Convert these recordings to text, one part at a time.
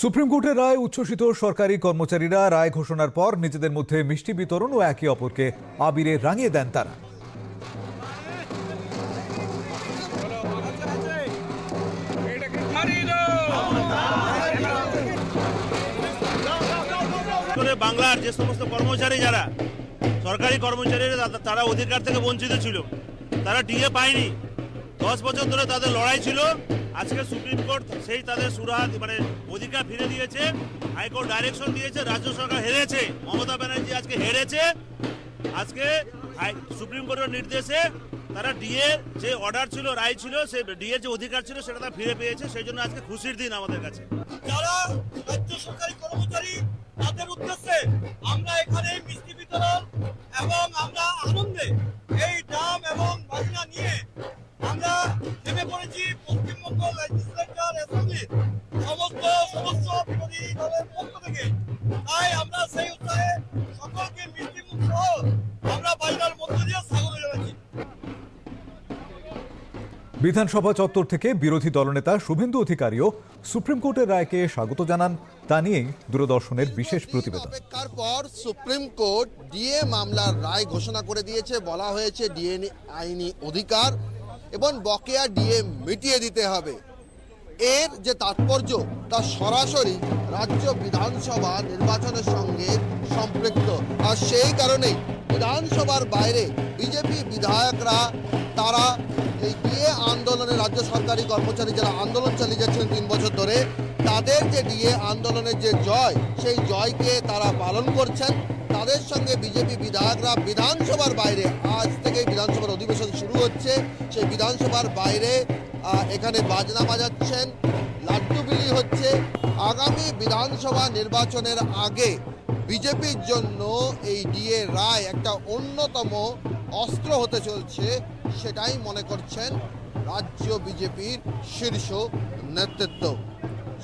Supreme কোর্টের রায় উচ্ছ্বসিত সরকারি কর্মচারীরা রায় ঘোষণার পর নিজেদের মধ্যে মিষ্টি বিতরণ ও একে অপরকে আবিরে রাঙিয়ে দেন তারা। বাংলার যে সমস্ত কর্মচারী যারা, সরকারি কর্মচারীরা তারা অধিকার থেকে বঞ্চিত ছিল। তারা ডিএ পায়নি। দশ বছর ধরে তাদের লড়াই ছিল। আজকে সুপ্রিম কোর্ট সেই তাদের সুরাহাত মানে অধিকার ফিরে দিয়েছে, হাইকোর্ট ডাইরেকশন দিয়েছে, রাজ্য সরকার হেরেছে, মমতা ব্যানার্জি আজকে হেরেছে। আজকে সুপ্রিম কোর্টের নির্দেশে তারা ডিএ যে অর্ডার ছিল, রায় ছিল, সে ডিএ যে অধিকার ছিল, সেটা তারা ফিরে পেয়েছে, সেই জন্য আজকে খুশির দিন আমাদের কাছে। যারা রাজ্য সরকারি কর্মচারী, তাদের উদ্দেশ্যে আমরা এখানে মিষ্টি বিতরণ এবং আমরা আনন্দে দলের পক্ষ থেকে তাই আমরা সেই উৎসাহে সকলকে সহ আমরা মধ্য দিয়ে স্বাগত জানাচ্ছি। বিধানসভা চত্বর থেকে বিরোধী দলনেতা শুভেন্দু অধিকারীও সুপ্রিম কোর্টের রায়কে স্বাগত জানান। তা নিয়েই দূরদর্শনের বিশেষ প্রতিবেদন। অপেক্ষার পর সুপ্রিম কোর্ট ডিএ মামলার রায় ঘোষণা করে দিয়েছে। বলা হয়েছে ডিএ আইনি অধিকার এবং বকেয়া ডিএ মিটিয়ে দিতে হবে। এর যে তাৎপর্য, তা সরাসরি রাজ্য বিধানসভা নির্বাচনের সঙ্গে সম্পৃক্ত। আর সেই কারণেই বিধানসভার বাইরে বিজেপি বিধায়করা, তারা এই ডিএ আন্দোলনে রাজ্য সরকারি কর্মচারী যারা আন্দোলন চালিয়ে যাচ্ছেন তিন বছর ধরে, তাদের যে ডিএ আন্দোলনের যে জয়, সেই জয়কে তারা পালন করছেন। তাদের সঙ্গে বিজেপি বিধায়করা বিধানসভার বাইরে, আজ থেকে বিধানসভার অধিবেশন শুরু হচ্ছে। সেই বিধানসভার বাইরে এখানে বাজনা বাজাচ্ছেন। লাড্ডু বিলি হচ্ছে আগামী বিধানসভা নির্বাচনের আগে বিজেপির জন্য এই ডিএ রায় একটা অন্যতম অস্ত্র হতে চলছে, সেটাই মনে করছেন রাজ্য বিজেপির শীর্ষ নেতৃত্ব।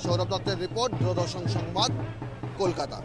সৌরভ দত্তের রিপোর্ট দূরদর্শন সংবাদ, কলকাতা।